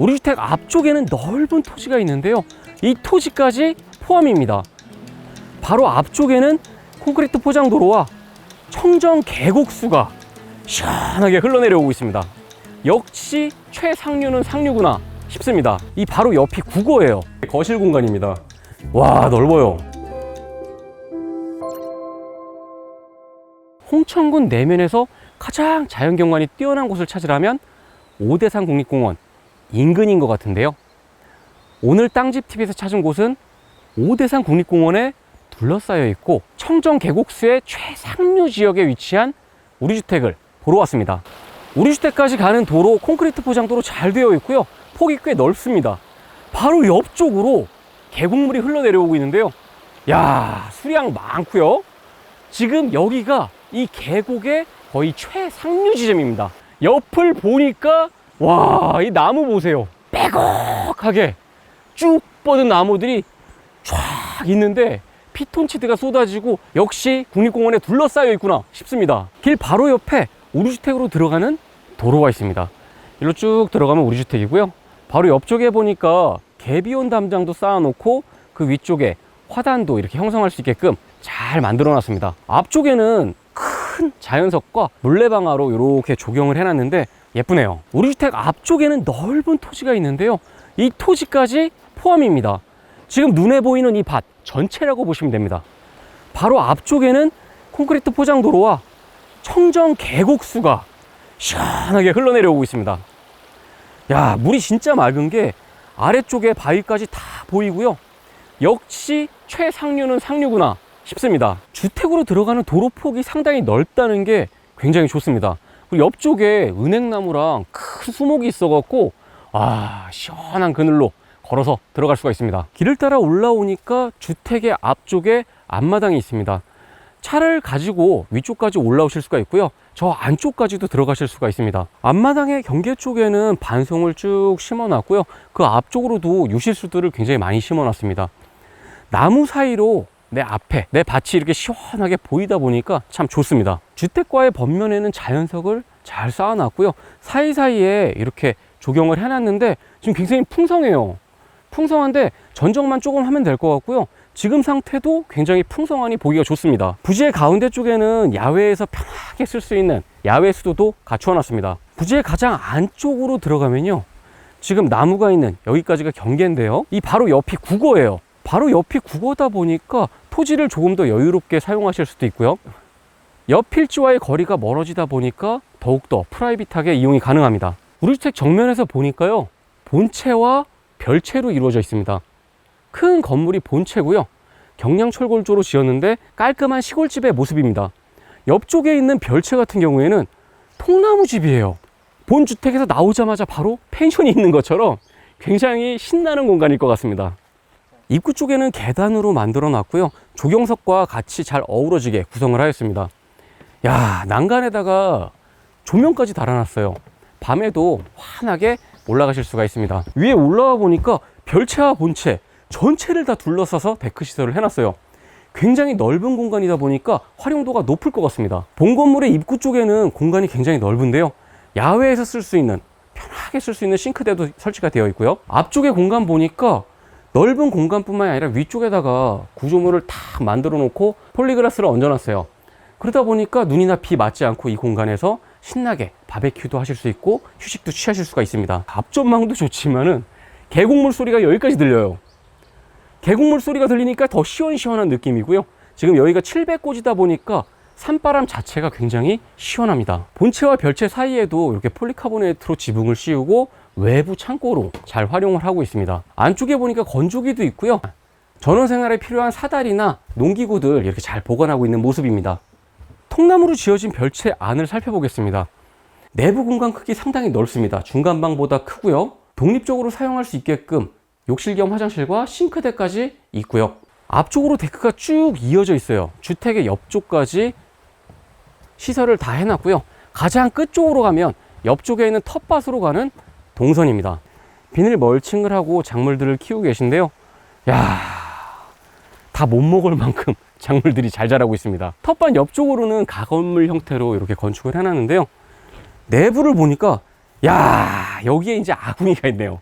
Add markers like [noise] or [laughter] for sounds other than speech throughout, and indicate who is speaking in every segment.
Speaker 1: 우리 주택 앞쪽에는 넓은 토지가 있는데요. 이 토지까지 포함입니다. 바로 앞쪽에는 콘크리트 포장 도로와 청정 계곡수가 시원하게 흘러내려오고 있습니다. 역시 최상류는 상류구나 싶습니다. 이 바로 옆이 국어예요. 거실 공간입니다. 와 넓어요. 홍천군 내면에서 가장 자연경관이 뛰어난 곳을 찾으라면 오대산 국립공원 인근인 것 같은데요. 오늘 땅집 TV에서 찾은 곳은 오대산 국립공원에 둘러싸여 있고 청정 계곡수의 최상류 지역에 위치한 우리 주택을 보러 왔습니다. 우리 주택까지 가는 도로 콘크리트 포장도로 잘 되어 있고요. 폭이 꽤 넓습니다. 바로 옆쪽으로 계곡물이 흘러내려오고 있는데요. 야, 수량 많고요. 지금 여기가 이 계곡의 거의 최상류 지점입니다. 옆을 보니까 와, 이 나무 보세요. 빼곡하게 쭉 뻗은 나무들이 쫙 있는데 피톤치드가 쏟아지고 역시 국립공원에 둘러싸여 있구나 싶습니다. 길 바로 옆에 우리 주택으로 들어가는 도로가 있습니다. 일로 쭉 들어가면 우리 주택이고요. 바로 옆쪽에 보니까 개비온 담장도 쌓아놓고 그 위쪽에 화단도 이렇게 형성할 수 있게끔 잘 만들어 놨습니다. 앞쪽에는 큰 자연석과 물레방아로 이렇게 조경을 해놨는데 예쁘네요. 우리 주택 앞쪽에는 넓은 토지가 있는데요. 이 토지까지 포함입니다. 지금 눈에 보이는 이 밭 전체라고 보시면 됩니다. 바로 앞쪽에는 콘크리트 포장도로와 청정 계곡수가 시원하게 흘러내려오고 있습니다. 야, 물이 진짜 맑은 게 아래쪽에 바위까지 다 보이고요. 역시 최상류는 상류구나 싶습니다. 주택으로 들어가는 도로 폭이 상당히 넓다는 게 굉장히 좋습니다. 그리고 옆쪽에 은행나무랑 큰 수목이 있어갖고 아 시원한 그늘로 걸어서 들어갈 수가 있습니다. 길을 따라 올라오니까 주택의 앞쪽에 앞마당이 있습니다. 차를 가지고 위쪽까지 올라오실 수가 있고요. 저 안쪽까지도 들어가실 수가 있습니다. 앞마당의 경계 쪽에는 반송을 쭉 심어 놨고요. 그 앞쪽으로도 유실수들을 굉장히 많이 심어 놨습니다. 나무 사이로 내 앞에 내 밭이 이렇게 시원하게 보이다 보니까 참 좋습니다. 주택과의 번면에는 자연석을 잘 쌓아놨고요. 사이사이에 이렇게 조경을 해놨는데 지금 굉장히 풍성해요. 풍성한데 전정만 조금 하면 될 것 같고요. 지금 상태도 굉장히 풍성하니 보기가 좋습니다. 부지의 가운데 쪽에는 야외에서 편하게 쓸 수 있는 야외 수도도 갖추어 놨습니다. 부지의 가장 안쪽으로 들어가면요. 지금 나무가 있는 여기까지가 경계인데요. 이 바로 옆이 국어예요. 바로 옆이 국어다 보니까 토지를 조금 더 여유롭게 사용하실 수도 있고요. 옆 필지와의 거리가 멀어지다 보니까 더욱더 프라이빗하게 이용이 가능합니다. 우리 주택 정면에서 보니까요. 본체와 별채로 이루어져 있습니다. 큰 건물이 본체고요. 경량철골조로 지었는데 깔끔한 시골집의 모습입니다. 옆쪽에 있는 별채 같은 경우에는 통나무 집이에요. 본 주택에서 나오자마자 바로 펜션이 있는 것처럼 굉장히 신나는 공간일 것 같습니다. 입구 쪽에는 계단으로 만들어 놨고요. 조경석과 같이 잘 어우러지게 구성을 하였습니다. 야, 난간에다가 조명까지 달아놨어요. 밤에도 환하게 올라가실 수가 있습니다. 위에 올라와 보니까 별채와 본체 전체를 다 둘러싸서 데크 시설을 해놨어요. 굉장히 넓은 공간이다 보니까 활용도가 높을 것 같습니다. 본 건물의 입구 쪽에는 공간이 굉장히 넓은데요. 야외에서 쓸 수 있는 편하게 쓸 수 있는 싱크대도 설치가 되어 있고요. 앞쪽에 공간 보니까 넓은 공간뿐만 아니라 위쪽에다가 구조물을 다 만들어 놓고 폴리그라스를 얹어 놨어요. 그러다 보니까 눈이나 비 맞지 않고 이 공간에서 신나게 바베큐도 하실 수 있고 휴식도 취하실 수가 있습니다. 앞전망도 좋지만은 계곡물 소리가 여기까지 들려요. 계곡물 소리가 들리니까 더 시원시원한 느낌이고요. 지금 여기가 700고지다 보니까 산바람 자체가 굉장히 시원합니다. 본체와 별체 사이에도 이렇게 폴리카보네이트로 지붕을 씌우고 외부 창고로 잘 활용을 하고 있습니다. 안쪽에 보니까 건조기도 있고요. 전원 생활에 필요한 사다리나 농기구들 이렇게 잘 보관하고 있는 모습입니다. 통나무로 지어진 별채 안을 살펴보겠습니다. 내부 공간 크기 상당히 넓습니다. 중간방보다 크고요. 독립적으로 사용할 수 있게끔 욕실 겸 화장실과 싱크대까지 있고요. 앞쪽으로 데크가 쭉 이어져 있어요. 주택의 옆쪽까지 시설을 다 해놨고요. 가장 끝쪽으로 가면 옆쪽에 있는 텃밭으로 가는 동선입니다. 비닐 멀칭을 하고 작물들을 키우고 계신데요. 야, 다 못 먹을 만큼 [laughs] 작물들이 잘 자라고 있습니다. 텃밭 옆쪽으로는 가건물 형태로 이렇게 건축을 해놨는데요. 내부를 보니까 야, 여기에 이제 아궁이가 있네요.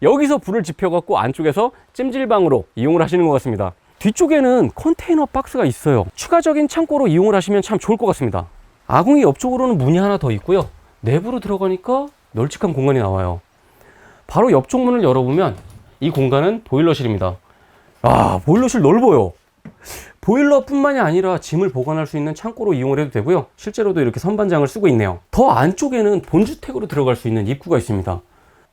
Speaker 1: 여기서 불을 지펴갖고 안쪽에서 찜질방으로 이용을 하시는 것 같습니다. 뒤쪽에는 컨테이너 박스가 있어요. 추가적인 창고로 이용을 하시면 참 좋을 것 같습니다. 아궁이 옆쪽으로는 문이 하나 더 있고요. 내부로 들어가니까 널찍한 공간이 나와요. 바로 옆쪽 문을 열어보면 이 공간은 보일러실입니다. 아, 보일러실 넓어요. 보일러뿐만이 아니라 짐을 보관할 수 있는 창고로 이용을 해도 되고요. 실제로도 이렇게 선반장을 쓰고 있네요. 더 안쪽에는 본주택으로 들어갈 수 있는 입구가 있습니다.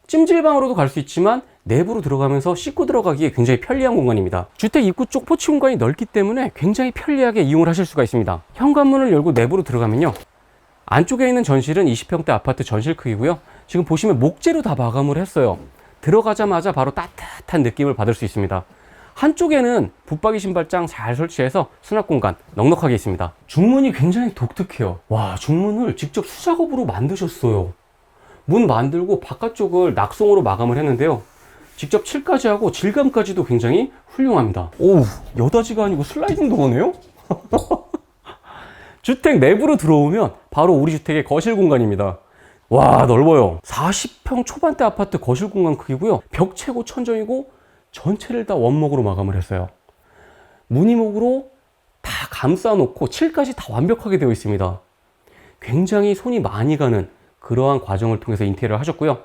Speaker 1: 찜질방으로도 갈 수 있지만 내부로 들어가면서 씻고 들어가기에 굉장히 편리한 공간입니다. 주택 입구 쪽 포치 공간이 넓기 때문에 굉장히 편리하게 이용을 하실 수가 있습니다. 현관문을 열고 내부로 들어가면요. 안쪽에 있는 전실은 20평대 아파트 전실 크기고요. 지금 보시면 목재로 다 마감을 했어요. 들어가자마자 바로 따뜻한 느낌을 받을 수 있습니다. 한쪽에는 붙박이 신발장 잘 설치해서 수납 공간 넉넉하게 있습니다. 중문이 굉장히 독특해요. 와, 중문을 직접 수작업으로 만드셨어요. 문 만들고 바깥쪽을 낙송으로 마감을 했는데요. 직접 칠까지 하고 질감까지도 굉장히 훌륭합니다. 오, 여다지가 아니고 슬라이딩 도어네요? [laughs] 주택 내부로 들어오면 바로 우리 주택의 거실 공간입니다. 와, 넓어요. 40평 초반대 아파트 거실 공간 크기고요. 벽 채고 천정이고 전체를 다 원목으로 마감을 했어요. 무늬목으로 다 감싸 놓고 칠까지 다 완벽하게 되어 있습니다. 굉장히 손이 많이 가는 그러한 과정을 통해서 인테리어를 하셨고요.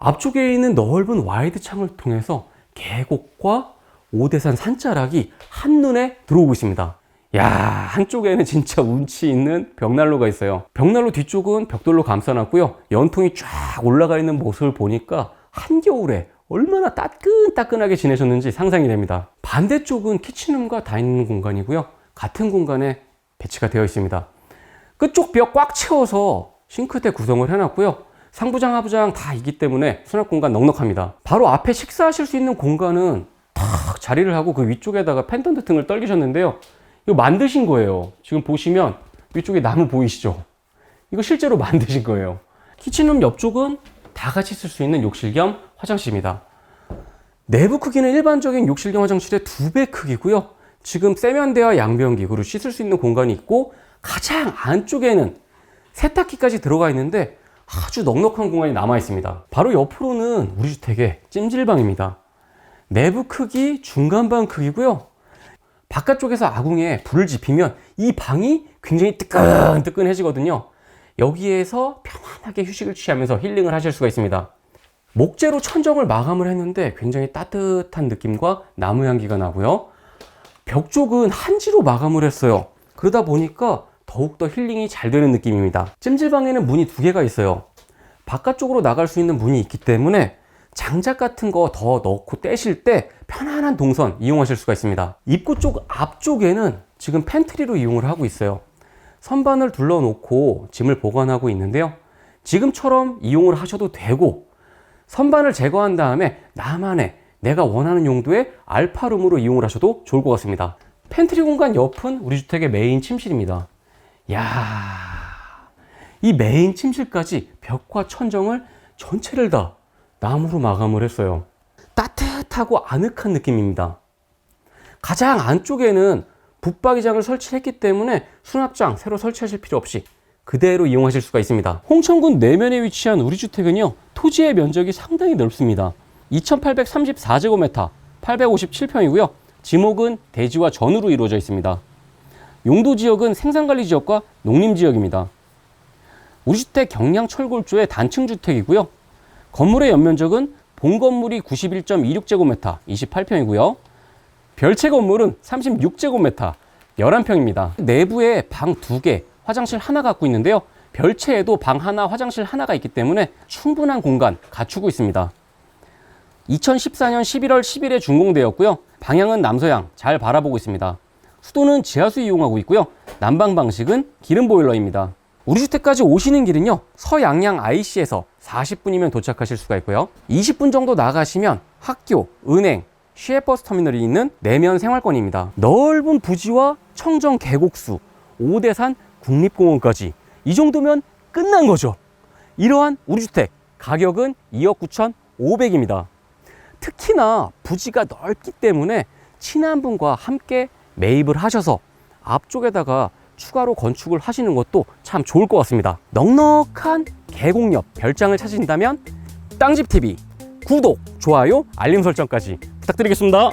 Speaker 1: 앞쪽에 있는 넓은 와이드 창을 통해서 계곡과 오대산 산자락이 한눈에 들어오고 있습니다. 야, 한쪽에는 [laughs] 진짜 운치 있는 벽난로가 있어요. 벽난로 뒤쪽은 벽돌로 감싸놨고요. 연통이 쫙 올라가 있는 모습을 보니까 한겨울에 얼마나 따끈따끈하게 지내셨는지 상상이 됩니다. 반대쪽은 키친룸과 다이닝 공간이고요. 같은 공간에 배치가 되어 있습니다. 끝쪽 벽 꽉 채워서 싱크대 구성을 해놨고요. 상부장, 하부장 다 있기 때문에 수납 공간 넉넉합니다. 바로 앞에 식사하실 수 있는 공간은 탁 자리를 하고 그 위쪽에다가 펜던트 등을 떨기셨는데요. 이거 만드신 거예요. 지금 보시면 위쪽에 나무 보이시죠? 이거 실제로 [laughs] 만드신 거예요. 키친룸 옆쪽은 다 같이 쓸 수 있는 욕실 겸 화장실입니다. 내부 크기는 일반적인 욕실 겸 화장실의 두 배 크기고요. 지금 세면대와 양변기 그리고 씻을 수 있는 공간이 있고 가장 안쪽에는 세탁기까지 들어가 있는데 아주 넉넉한 공간이 남아 있습니다. 바로 옆으로는 우리 주택의 찜질방입니다. 내부 크기 중간방 크기고요. 바깥쪽에서 아궁이에 불을 지피면 이 방이 굉장히 뜨끈뜨끈해지거든요. 여기에서 편안하게 휴식을 취하면서 힐링을 하실 수가 있습니다. 목재로 천정을 마감을 했는데 굉장히 따뜻한 느낌과 나무 향기가 나고요. 벽 쪽은 한지로 마감을 했어요. 그러다 보니까 더욱더 힐링이 잘 되는 느낌입니다. 찜질방에는 문이 두 개가 있어요. 바깥쪽으로 나갈 수 있는 문이 있기 때문에 장작 같은 거 더 넣고 떼실 때 편안한 동선 이용하실 수가 있습니다. 입구 쪽 앞쪽에는 지금 팬트리로 이용을 하고 있어요. 선반을 둘러놓고 짐을 보관하고 있는데요. 지금처럼 이용을 하셔도 되고 선반을 제거한 다음에 나만의 내가 원하는 용도의 알파룸으로 이용을 하셔도 좋을 것 같습니다. 팬트리 공간 옆은 우리 주택의 메인 침실입니다. 야, 이 메인 침실까지 벽과 천정을 전체를 다 나무로 마감을 했어요. 따뜻하고 아늑한 느낌입니다. 가장 안쪽에는 붙박이장을 설치했기 때문에 수납장 새로 설치하실 필요 없이 그대로 이용하실 수가 있습니다. 홍천군 내면에 위치한 우리 주택은요, 토지의 면적이 상당히 넓습니다. 2834제곱미터, 857평이고요. 지목은 대지와 전으로 이루어져 있습니다. 용도 지역은 생산관리 지역과 농림 지역입니다. 우리 주택 경량 철골조의 단층 주택이고요. 건물의 연면적은 본 건물이 91.26제곱미터, 28평이고요. 별채 건물은 36제곱미터, 11평입니다. 내부에 방 2개, 화장실 하나 갖고 있는데요. 별채에도 방 하나, 화장실 하나가 있기 때문에 충분한 공간 갖추고 있습니다. 2014년 11월 10일에 준공되었고요. 방향은 남서양 잘 바라보고 있습니다. 수도는 지하수 이용하고 있고요. 난방 방식은 기름 보일러입니다. 우리 주택까지 오시는 길은요. 서양양 IC에서 40분이면 도착하실 수가 있고요. 20분 정도 나가시면 학교, 은행, 시외버스 터미널이 있는 내면 생활권입니다. 넓은 부지와 청정 계곡수, 오대산 국립공원까지 이 정도면 끝난 거죠. 이러한 우리 주택 가격은 2억 9,500입니다. 특히나 부지가 넓기 때문에 친한 분과 함께 매입을 하셔서 앞쪽에다가 추가로 건축을 하시는 것도 참 좋을 것 같습니다. 넉넉한 계곡 옆 별장을 찾으신다면 땅집TV 구독, 좋아요, 알림 설정까지 부탁드리겠습니다.